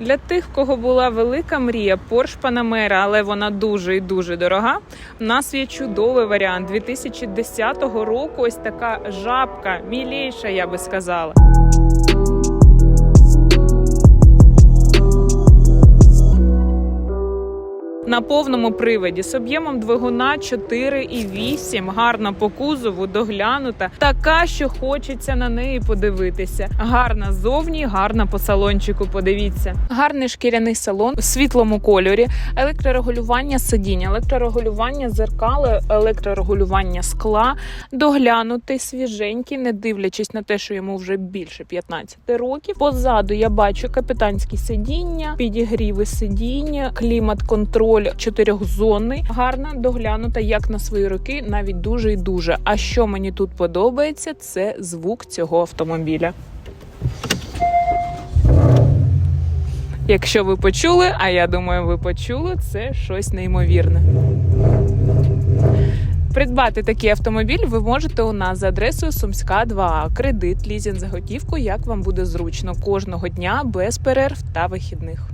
Для тих, кого була велика мрія Porsche Panamera, але вона дуже і дуже дорога. У нас є чудовий варіант 2010 року. Ось така жабка, міліша, я би сказала. На повному приводі з об'ємом двигуна 4,8, гарна по кузову, доглянута, така, що хочеться на неї подивитися. Гарна ззовні, гарна по салончику. Подивіться, гарний шкіряний салон у світлому кольорі, електрорегулювання сидіння, електрорегулювання зеркали, електрорегулювання скла, доглянутий, свіженький, не дивлячись на те, що йому вже більше 15 років. Позаду я бачу капітанські сидіння, підігріви сидіння, клімат-контроль чотирьохзонний, гарна доглянута як на свої роки, навіть дуже і дуже. А що мені тут подобається, це звук цього автомобіля. Якщо ви почули, а я думаю, ви почули, це щось неймовірне. Придбати такий автомобіль ви можете у нас за адресою Сумська 2А. Кредит, лізінг, заготівку, як вам буде зручно кожного дня без перерв та вихідних.